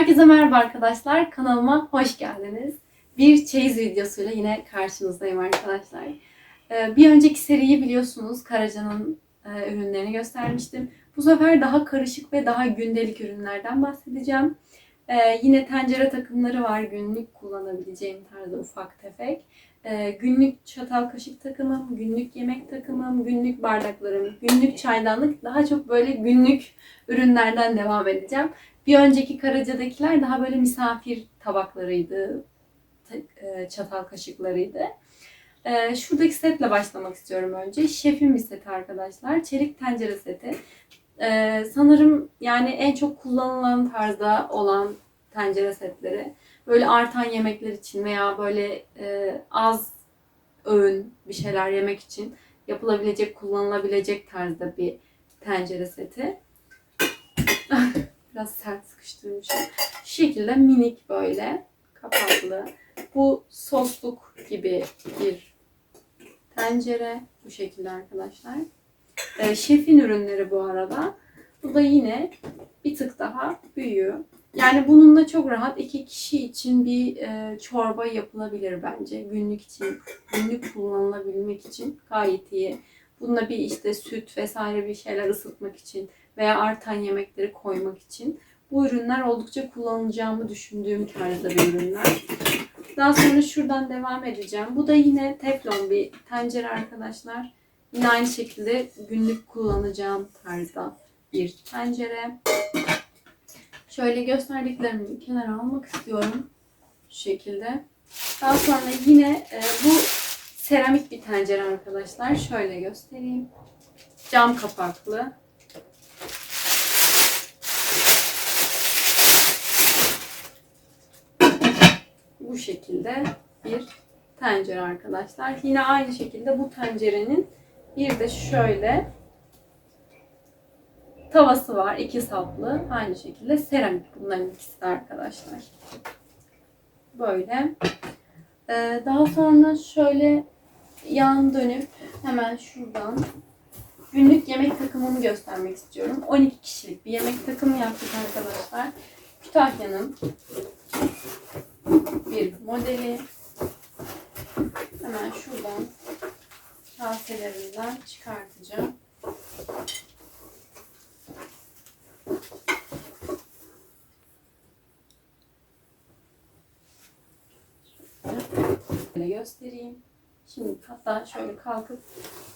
Herkese merhaba arkadaşlar. Kanalıma hoş geldiniz. Bir çeyiz videosuyla yine karşınızdayım arkadaşlar. Ee, Bir önceki seriyi biliyorsunuz Karaca'nın e, ürünlerini göstermiştim. Bu sefer daha karışık ve daha gündelik ürünlerden bahsedeceğim. Ee, Yine tencere takımları var. Günlük kullanabileceğim tarzda ufak tefek. Ee, Günlük çatal kaşık takımım, günlük yemek takımım, günlük bardaklarım, günlük çaydanlık. Daha çok böyle günlük ürünlerden devam edeceğim. Bir önceki Karaca'dakiler daha böyle misafir tabaklarıydı, ta- e, çatal kaşıklarıydı. E, Şuradaki setle başlamak istiyorum önce. Şefin bir seti arkadaşlar. Çelik tencere seti. E, Sanırım yani en çok kullanılan tarzda olan tencere setleri. Böyle artan yemekler için veya böyle e, az öğün bir şeyler yemek için yapılabilecek, kullanılabilecek tarzda bir tencere seti. Biraz sert sıkıştırmışım. Şu şekilde minik böyle kapaklı. Bu sosluk gibi bir tencere. Bu şekilde arkadaşlar. Ee, şefin ürünleri bu arada. Bu da yine bir tık daha büyüyor. Yani bununla çok rahat iki kişi için bir e, çorba yapılabilir bence. Günlük için, günlük kullanılabilmek için gayet iyi. Bununla bir işte süt vesaire bir şeyler ısıtmak için veya artan yemekleri koymak için. Bu ürünler oldukça kullanacağımı düşündüğüm tarzda bir ürünler. Daha sonra şuradan devam edeceğim. Bu da yine teflon bir tencere arkadaşlar. Yine aynı şekilde günlük kullanacağım tarzda bir tencere. Şöyle gösterdiklerimi kenara almak istiyorum. Şu şekilde. Daha sonra yine e, bu seramik bir tencere arkadaşlar. Şöyle göstereyim. Cam kapaklı. Bu şekilde bir tencere arkadaşlar. Yine aynı şekilde bu tencerenin bir de şöyle tavası var. iki saplı. Aynı şekilde seramik bunların ikisi de arkadaşlar. Böyle. Ee, daha sonra şöyle yan dönüp hemen şuradan günlük yemek takımımı göstermek istiyorum. 12 kişilik bir yemek takımı yaptık arkadaşlar. Kütahya'nın bir modeli. Hemen şuradan kaselerimden çıkartacağım. Şöyle göstereyim. Şimdi hatta şöyle kalkıp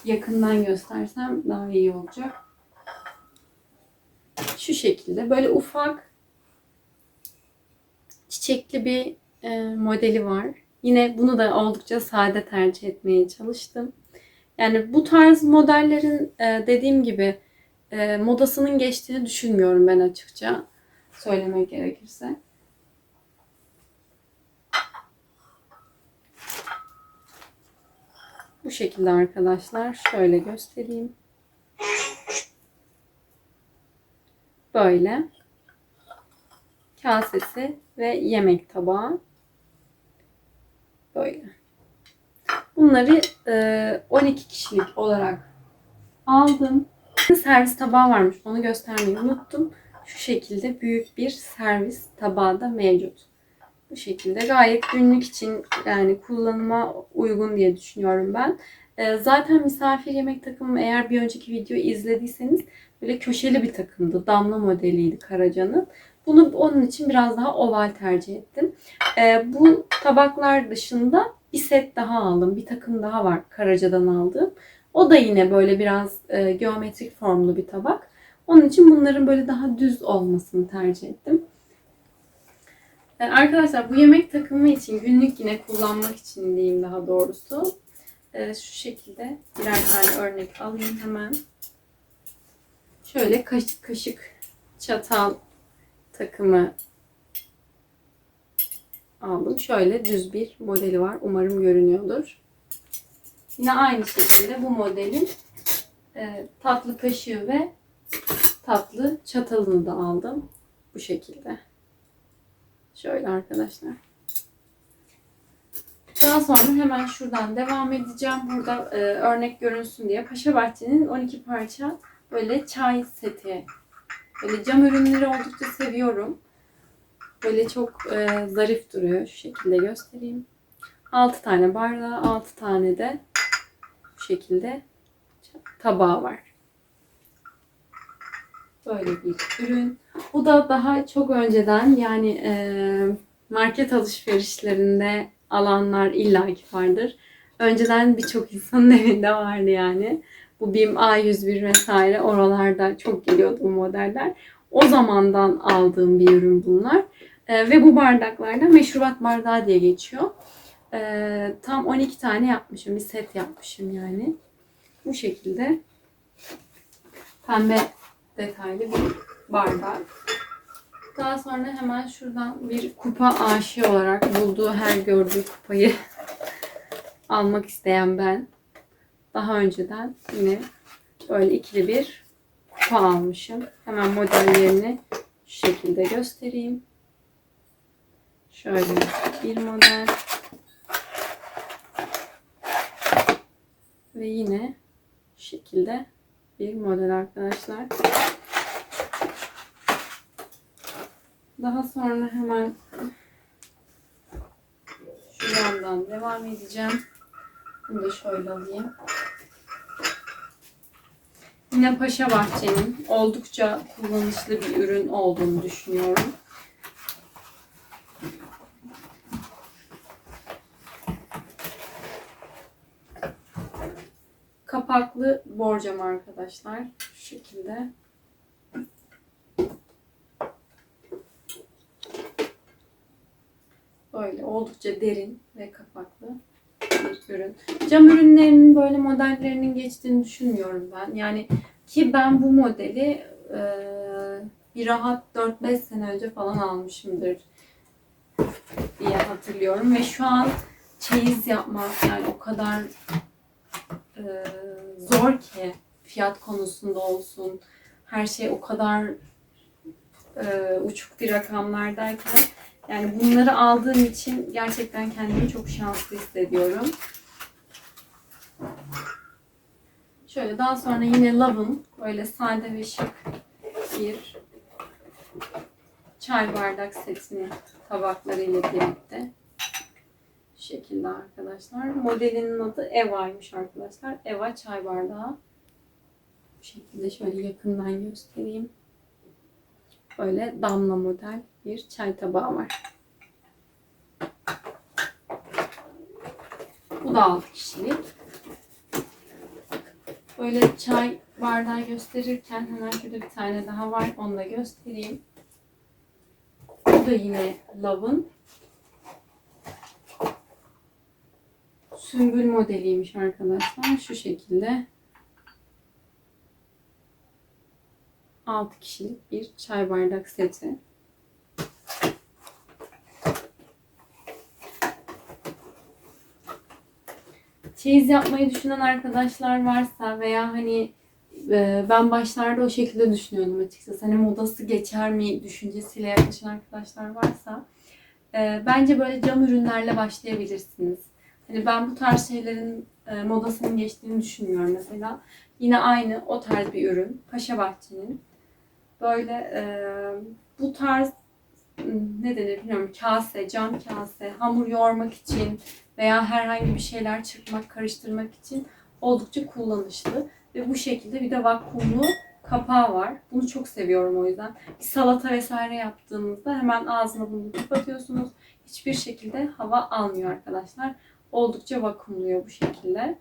yakından göstersem daha iyi olacak. Şu şekilde böyle ufak çiçekli bir e, modeli var. Yine bunu da oldukça sade tercih etmeye çalıştım. Yani bu tarz modellerin e, dediğim gibi e, modasının geçtiğini düşünmüyorum ben açıkça. Söylemek gerekirse. Bu şekilde arkadaşlar. Şöyle göstereyim. Böyle. Kasesi ve yemek tabağı. Böyle. Bunları e, 12 kişilik olarak aldım. Servis tabağı varmış. Onu göstermeyi unuttum. Şu şekilde büyük bir servis tabağı da mevcut. Bu şekilde gayet günlük için yani kullanıma uygun diye düşünüyorum ben. E, zaten misafir yemek takımı eğer bir önceki videoyu izlediyseniz böyle köşeli bir takımdı. Damla modeliydi Karaca'nın. Bunu onun için biraz daha oval tercih ettim. E, bu tabaklar dışında bir set daha aldım. Bir takım daha var Karaca'dan aldığım. O da yine böyle biraz e, geometrik formlu bir tabak. Onun için bunların böyle daha düz olmasını tercih ettim. E, arkadaşlar bu yemek takımı için günlük yine kullanmak için diyeyim daha doğrusu. E, şu şekilde birer tane örnek alayım hemen. Şöyle kaşık kaşık çatal takımı aldım. Şöyle düz bir modeli var. Umarım görünüyordur. Yine aynı şekilde bu modelin e, tatlı kaşığı ve tatlı çatalını da aldım. Bu şekilde. Şöyle arkadaşlar. Daha sonra hemen şuradan devam edeceğim. Burada e, örnek görünsün diye Paşa Bahçe'nin 12 parça böyle çay seti. Böyle cam ürünleri oldukça seviyorum. Böyle çok e, zarif duruyor. Şu şekilde göstereyim. 6 tane bardağı, 6 tane de bu şekilde tabağı var. Böyle bir ürün. Bu da daha çok önceden yani e, market alışverişlerinde alanlar illaki vardır. Önceden birçok insanın evinde vardı yani. Bu BİM A101 vesaire oralarda çok geliyordu bu modeller. O zamandan aldığım bir ürün bunlar. E, ve bu bardaklarda meşrubat bardağı diye geçiyor. E, tam 12 tane yapmışım. Bir set yapmışım yani. Bu şekilde pembe detaylı bir bardak. Daha sonra hemen şuradan bir kupa aşığı olarak bulduğu her gördüğü kupayı almak isteyen ben. Daha önceden yine böyle ikili bir kupa almışım. Hemen modellerini şu şekilde göstereyim. Şöyle bir model. Ve yine şekilde bir model arkadaşlar. Daha sonra hemen şu yandan devam edeceğim. Bunu da şöyle alayım. Yine Paşa Bahçe'nin oldukça kullanışlı bir ürün olduğunu düşünüyorum. Kapaklı borcam arkadaşlar. Şu şekilde. Böyle oldukça derin ve kapaklı bir ürün. Cam ürünlerinin böyle modellerinin geçtiğini düşünmüyorum ben. Yani ki ben bu modeli e, bir rahat 4-5 sene önce falan almışımdır diye hatırlıyorum. Ve şu an çeyiz yapmak yani o kadar e, zor ki fiyat konusunda olsun. Her şey o kadar e, uçuk bir rakamlardayken yani bunları aldığım için gerçekten kendimi çok şanslı hissediyorum. Şöyle daha sonra yine Love'ın böyle sade ve şık bir çay bardak setini tabaklarıyla birlikte. Şekilde arkadaşlar. Modelinin adı Eva'ymış arkadaşlar. Eva çay bardağı. Bu şekilde şöyle yakından göstereyim. Böyle damla model bir çay tabağı var. Bu da 6 kişilik. Böyle çay bardağı gösterirken hemen şurada bir tane daha var. Onu da göstereyim. Bu da yine Love'ın sümbül modeliymiş arkadaşlar. Şu şekilde 6 kişilik bir çay bardak seti. Çeyiz yapmayı düşünen arkadaşlar varsa veya hani e, ben başlarda o şekilde düşünüyordum açıkçası. Hani modası geçer mi düşüncesiyle yaklaşan arkadaşlar varsa e, bence böyle cam ürünlerle başlayabilirsiniz. Hani ben bu tarz şeylerin e, modasının geçtiğini düşünmüyorum mesela. Yine aynı o tarz bir ürün. Paşa Bahçe'nin. Böyle e, bu tarz ne denir bilmiyorum kase, cam kase, hamur yoğurmak için veya herhangi bir şeyler çırpmak, karıştırmak için oldukça kullanışlı. Ve bu şekilde bir de vakumlu kapağı var. Bunu çok seviyorum o yüzden. Bir salata vesaire yaptığınızda hemen ağzını bunu kapatıyorsunuz. Hiçbir şekilde hava almıyor arkadaşlar. Oldukça vakumluyor bu şekilde.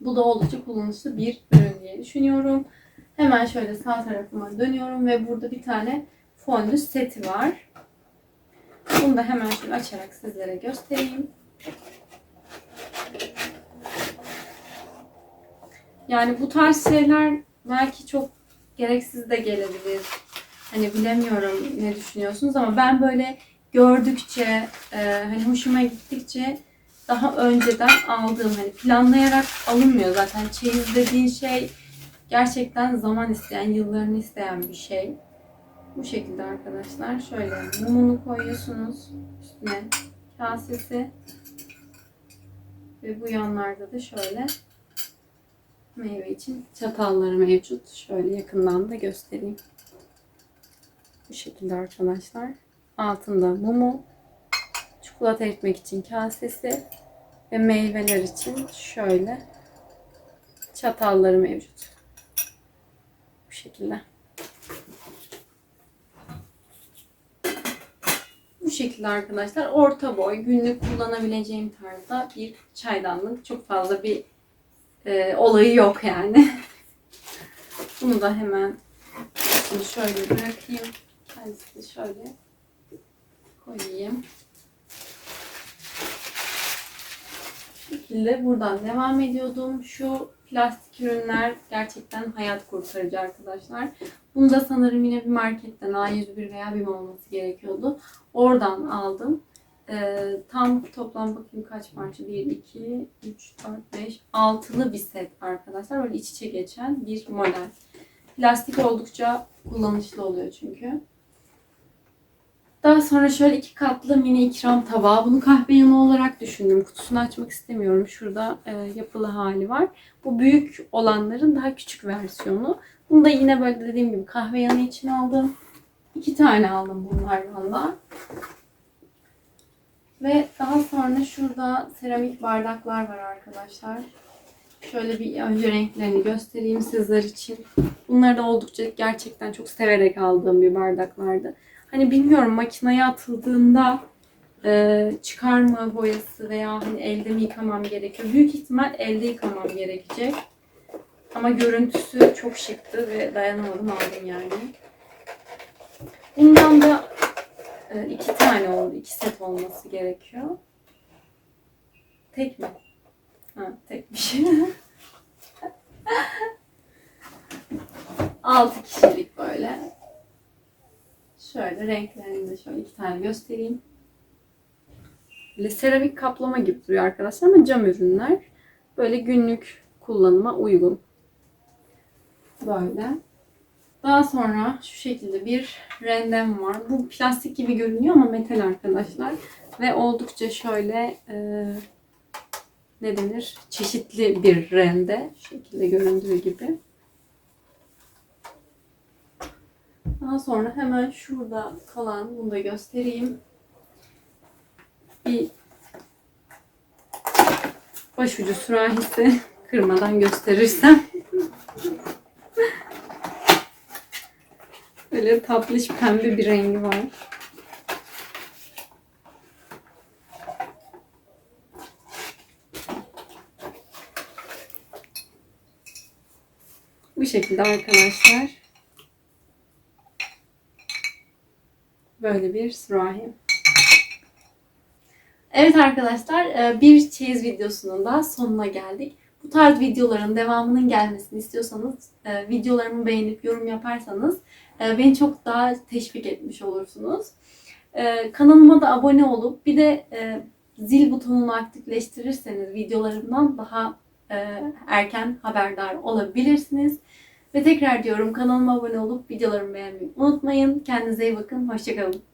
Bu da oldukça kullanışlı bir ürün diye düşünüyorum. Hemen şöyle sağ tarafıma dönüyorum ve burada bir tane fondü seti var. Bunu da hemen şöyle açarak sizlere göstereyim. Yani bu tarz şeyler belki çok gereksiz de gelebilir. Hani bilemiyorum ne düşünüyorsunuz ama ben böyle gördükçe, e, hani hoşuma gittikçe daha önceden aldığım hani planlayarak alınmıyor zaten. Çeyiz dediğin şey gerçekten zaman isteyen, yıllarını isteyen bir şey. Bu şekilde arkadaşlar. Şöyle mumunu koyuyorsunuz üstüne kasesi. Ve bu yanlarda da şöyle meyve için çatalları mevcut. Şöyle yakından da göstereyim. Bu şekilde arkadaşlar. Altında mumu, çikolata eritmek için kasesi ve meyveler için şöyle çatalları mevcut. Bu şekilde. Bu şekilde arkadaşlar orta boy günlük kullanabileceğim tarzda bir çaydanlık. Çok fazla bir e, olayı yok yani. Bunu da hemen şöyle bırakayım. Kendisini şöyle koyayım. Bu şekilde buradan devam ediyordum. Şu plastik ürünler gerçekten hayat kurtarıcı arkadaşlar. Bunu da sanırım yine bir marketten A101 veya BİM olması gerekiyordu. Oradan aldım. Ee, tam toplam bakayım kaç parça? 1, 2, 3, 4, 5, 6'lı bir set arkadaşlar. Böyle iç içe geçen bir model. Plastik oldukça kullanışlı oluyor çünkü. Daha sonra şöyle iki katlı mini ikram tabağı. Bunu kahve yanı olarak düşündüm. Kutusunu açmak istemiyorum. Şurada e, yapılı hali var. Bu büyük olanların daha küçük versiyonu. Bunu da yine böyle dediğim gibi kahve yanı için aldım. İki tane aldım bunlardan da. Ve daha sonra şurada seramik bardaklar var arkadaşlar. Şöyle bir önce renklerini göstereyim sizler için. Bunları da oldukça gerçekten çok severek aldığım bir bardaklardı. Hani bilmiyorum makineye atıldığında e, çıkar mı boyası veya hani elde mi yıkamam gerekiyor. Büyük ihtimal elde yıkamam gerekecek. Ama görüntüsü çok şıktı ve dayanamadım aldım yani. Bundan da e, iki tane oldu. iki set olması gerekiyor. Tek mi? Ha, tekmiş. Altı kişilik böyle. Şöyle renklerini de şöyle iki tane göstereyim. Böyle seramik kaplama gibi duruyor arkadaşlar ama cam ürünler. Böyle günlük kullanıma uygun. Böyle. Daha sonra şu şekilde bir rendem var. Bu plastik gibi görünüyor ama metal arkadaşlar. Ve oldukça şöyle e, ne denir? Çeşitli bir rende. Şu şekilde göründüğü gibi. Daha sonra hemen şurada kalan bunu da göstereyim. Bir başucu sürahisi kırmadan gösterirsem. Böyle tatlış pembe bir rengi var. Bu şekilde arkadaşlar. Böyle bir sürahi. Evet arkadaşlar e, bir çeyiz videosunun da sonuna geldik. Bu tarz videoların devamının gelmesini istiyorsanız e, videolarımı beğenip yorum yaparsanız e, beni çok daha teşvik etmiş olursunuz. Kanalıma da abone olup bir de zil butonunu aktifleştirirseniz videolarımdan daha erken haberdar olabilirsiniz. Ve tekrar diyorum kanalıma abone olup videolarımı beğenmeyi unutmayın. Kendinize iyi bakın. Hoşçakalın.